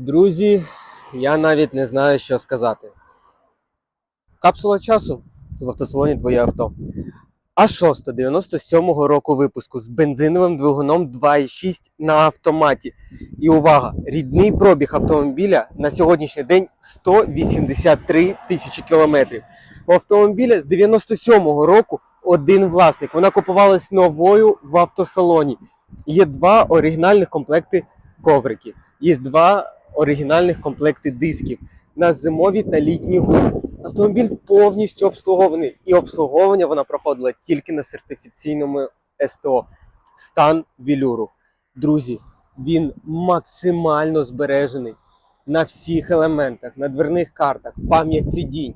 Друзі, я навіть не знаю, що сказати. Капсула часу в автосалоні твоє авто. А6 97-го року випуску з бензиновим двигуном 2.6 на автоматі. І увага! Рідний пробіг автомобіля на сьогоднішній день 183 тисячі кілометрів. У автомобіля з 97-го року один власник. Вона купувалась новою в автосалоні. Є два оригінальних комплекти ковриків. Є два оригінальних комплекти дисків на зимові та літні гуми. Автомобіль повністю обслугований, і обслуговування вона проходила тільки на сертифіційному СТО. Стан вілюру. Друзі, він максимально збережений на всіх елементах, на дверних картах, пам'ять сидінь,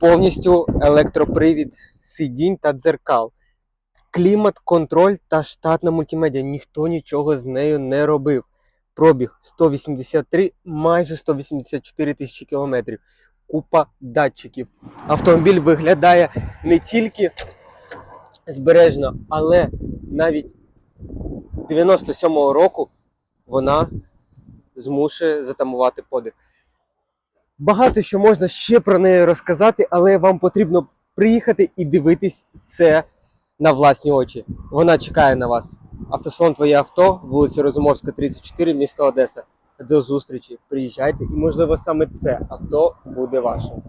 повністю електропривід сидінь та дзеркал. Клімат, контроль та штатна мультимедіа. Ніхто нічого з нею не робив. Пробіг 183, майже 184 тисячі кілометрів. Купа датчиків. Автомобіль виглядає не тільки збережно, але навіть 97-го року вона змушує затамувати подих. Багато що можна ще про неї розказати, але вам потрібно приїхати і дивитись це на власні очі. Вона чекає на вас. Автосалон Твоє авто, вулиця Розумовська, 34, місто Одеса. До зустрічі. Приїжджайте, і можливо саме це авто буде вашим.